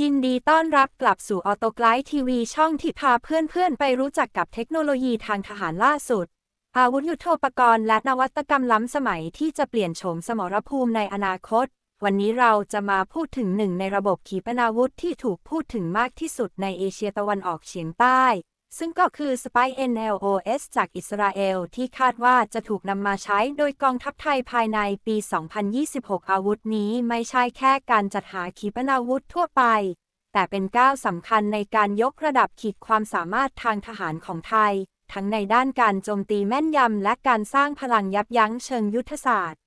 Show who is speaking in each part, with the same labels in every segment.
Speaker 1: ยินดีต้อนรับกลับสู่ออโตไกด์ทีวีช่องที่พาเพื่อนๆ ไปรู้จักกับเทคโนโลยีทางทหารล่าสุด อาวุธยุทโธปกรณ์และนวัตกรรมล้ำสมัยที่จะเปลี่ยนโฉมสมรภูมิในอนาคต วันนี้เราจะมาพูดถึงหนึ่งในระบบขีปนาวุธที่ถูกพูดถึงมากที่สุดในเอเชียตะวันออกเฉียงใต้ ซึ่งก็คือ Spy NLOS จากอิสราเอล ที่คาดว่าจะถูกนำมาใช้โดยกองทัพไทยภายในปี 2026 อาวุธนี้ไม่ใช่แค่การจัดหาขีปนาวุธทั่วไป แต่เป็นก้าวสำคัญในการยกระดับขีดความสามารถทางทหารของไทย ทั้งในด้านการโจมตีแม่นยำและการสร้างพลังยับยั้งเชิงยุทธศาสตร์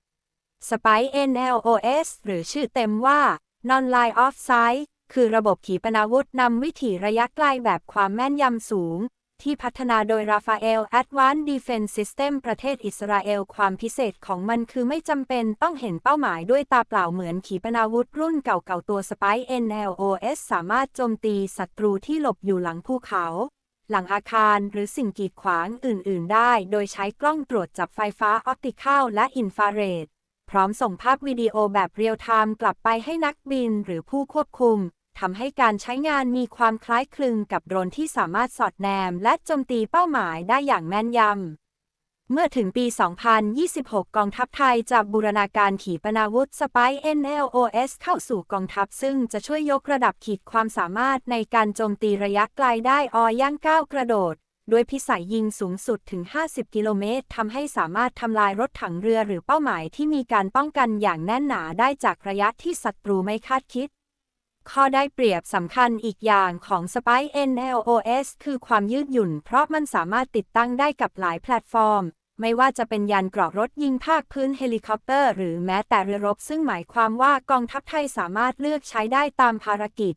Speaker 1: Spy NLOS หรือชื่อเต็มว่า Non-Line of Sight คือระบบขีปนาวุธนำวิถีระยะไกลแบบความแม่นยำสูง ที่พัฒนาโดย Rafael Advanced Defense System ประเทศอิสราเอล ความพิเศษของมันคือไม่จำเป็นต้องเห็นเป้าหมายด้วยตาเปล่าเหมือนขีปนาวุธรุ่นเก่าๆ ตัว Spy NLOS สามารถโจมตีศัตรูที่หลบอยู่หลังภูเขา หลังอาคารหรือสิ่งกีดขวางอื่น ๆ ได้ โดยใช้กล้องตรวจจับไฟฟ้าออปติคอลและอินฟราเรดพร้อมส่งภาพวิดีโอแบบเรียลไทม์กลับไปให้นักบินหรือผู้ควบคุม ทำให้การใช้งานมีความคล้ายคลึงกับโดรนที่สามารถสอดแนมและโจมตีเป้าหมายได้อย่างแม่นยำ เมื่อถึงปี 2026 กองทัพไทยจะบูรณาการขีปนาวุธ Spy NLOS เข้าสู่กองทัพซึ่งจะช่วยยกระดับขีดความสามารถในการโจมตีระยะไกลได้อย่างก้าวกระโดดด้วยพิสัยยิงสูงสุดถึง 50 กิโลเมตร ทำให้สามารถทำลายรถถังเรือหรือเป้าหมายที่มีการป้องกันอย่างแน่นหนาได้จากระยะที่ศัตรูไม่คาดคิด ข้อได้เปรียบสำคัญอีกอย่างของ Spy NLOS คือความยืดหยุ่น เพราะมันสามารถติดตั้งได้กับหลายแพลตฟอร์ม ไม่ว่าจะเป็นยานเกราะรถยิงภาคพื้นเฮลิคอปเตอร์ หรือแม้แต่เรือรบ ซึ่งหมายความว่ากองทัพไทยสามารถเลือกใช้ได้ตามภารกิจ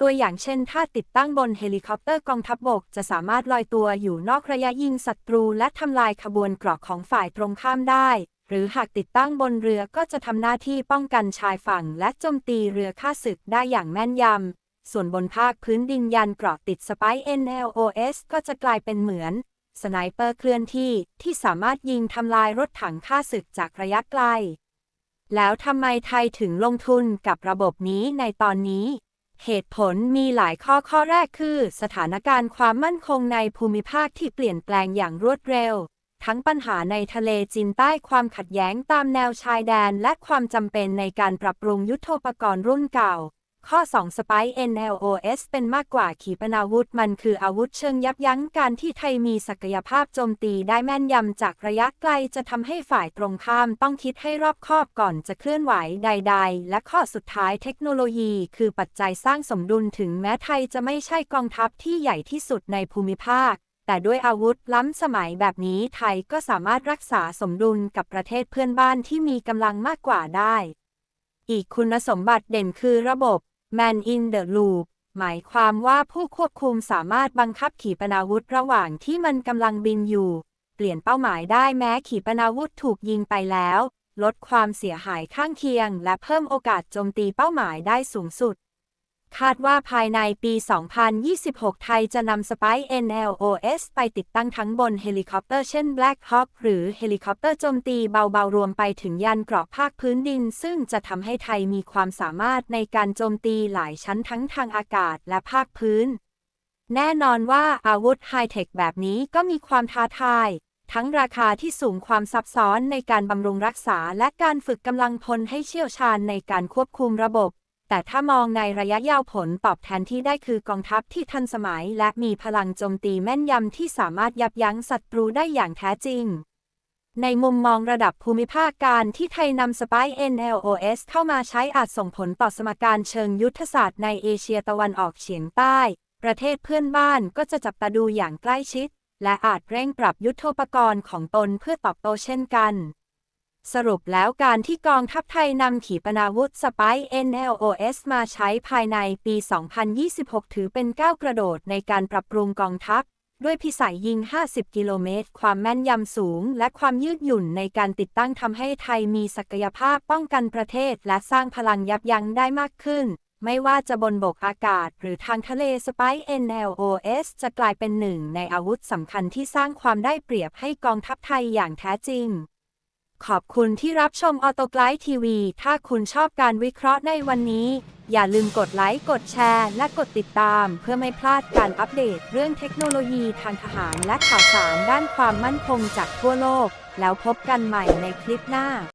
Speaker 1: ตัวอย่างเช่น ถ้าติดตั้งบนเฮลิคอปเตอร์กองทัพบบก จะสามารถลอยตัวอยู่นอกระยะยิงศัตรู และทำลายขบวนเกราะของฝ่ายตรงข้ามได้ หรือหากติดตั้งบนเรือก็จะทำหน้าที่ป้องกันชายฝั่งและโจมตีเรือฆ่าศึกได้อย่างแม่นยำ ส่วนบนภาคพื้นดินยันเกราะติดสไป NLOS ก็จะกลายเป็นเหมือน สไนเปอร์เคลื่อนที่ที่สามารถยิงทำลายรถถังฆ่าศึกจากระยะไกล แล้วทำไมไทยถึงลงทุนกับระบบนี้ในตอนนี้เหตุผลมีหลายข้อข้อแรกคือ สถานการณ์ความมั่นคงในภูมิภาคที่เปลี่ยนแปลงอย่างรวดเร็ว ทั้งปัญหาในทะเลจีนใต้ความขัดแย้งตามแนวชายแดน และความจำเป็นในการปรับปรุงยุทโธปกรณ์รุ่นเก่า ข้อ2 Spy NLOS เป็นมากกว่าขีปนาวุธ มันคืออาวุธเชิงยับยั้งการที่ไทยมีศักยภาพโจมตีได้แม่นยำจากระยะไกลจะทำให้ฝ่ายตรงข้ามต้องคิดให้รอบคอบก่อนจะเคลื่อนไหวใด ๆ และข้อสุดท้ายเทคโนโลยีคือปัจจัยสร้างสมดุลถึงแม้ไทยจะไม่ใช่กองทัพที่ใหญ่ที่สุดในภูมิภาค แต่ด้วยอาวุธล้ำสมัยแบบนี้ไทยก็สามารถรักษาสมดุลกับประเทศเพื่อนบ้านที่มีกำลังมากกว่าได้ อีกคุณสมบัติเด่นคือระบบ Man in the Loop หมายความว่าผู้ควบคุมสามารถบังคับขีปนาวุธระหว่างที่มันกำลังบินอยู่ เปลี่ยนเป้าหมายได้แม้ขีปนาวุธถูกยิงไปแล้ว ลดความเสียหายข้างเคียง และเพิ่มโอกาสโจมตีเป้าหมายได้สูงสุด คาดว่าภายในปี 2026 ไทยจะนำ Spy NLOS ไปติดตั้งทั้งบนเฮลิคอปเตอร์เช่น Black Hawk หรือเฮลิคอปเตอร์โจมตีเบาๆ รวมไปถึงยานเกราะภาคพื้นดิน ซึ่งจะทำให้ไทยมีความสามารถในการโจมตีหลายชั้นทั้งทางอากาศและภาคพื้น แน่นอนว่าอาวุธไฮเทคแบบนี้ก็มีความท้าทาย ทั้งราคาที่สูงความซับซ้อนในการบำรุงรักษาและการฝึกกำลังพลให้เชี่ยวชาญในการควบคุมระบบ แต่ถ้ามองในระยะยาวผลตอบแทนที่ได้คือกองทัพที่ทันสมัย และมีพลังโจมตีแม่นยำที่สามารถยับยั้งศัตรูได้อย่างแท้จริง ในมุมมองระดับภูมิภาคการที่ไทยนำ Spy NLOS เข้ามาใช้อาจส่งผลต่อสมการเชิงยุทธศาสตร์ในเอเชียตะวันออกเฉียงใต้ ประเทศเพื่อนบ้านก็จะจับตาดูอย่างใกล้ชิด และอาจเร่งปรับยุทโธปกรณ์ของตนเพื่อตอบโต้เช่นกัน สรุปแล้วการที่กองทัพไทยนำขีปนาวุธ Spy NLOS มาใช้ภายในปี 2026 ถือเป็นก้าวกระโดดในการปรับปรุงกองทัพ ด้วยพิสัยยิง 50 กิโลเมตร ความแม่นยำสูง และความยืดหยุ่นในการติดตั้งทำให้ไทยมีศักยภาพป้องกันประเทศ และสร้างพลังยับยั้งได้มากขึ้น ไม่ว่าจะบนบกอากาศ หรือทางทะเล Spy NLOS จะกลายเป็นหนึ่งในอาวุธสำคัญที่สร้างความได้เปรียบให้กองทัพไทยอย่างแท้จริง ขอบคุณที่รับชมออโตไกด์ทีวี ถ้าคุณชอบการวิเคราะห์ในวันนี้ อย่าลืมกดไลค์ กดแชร์ และกดติดตาม เพื่อไม่พลาดการอัปเดต เรื่องเทคโนโลยีทางทหารและข่าวสารด้านความมั่นคงจากทั่วโลก แล้วพบกันใหม่ในคลิปหน้า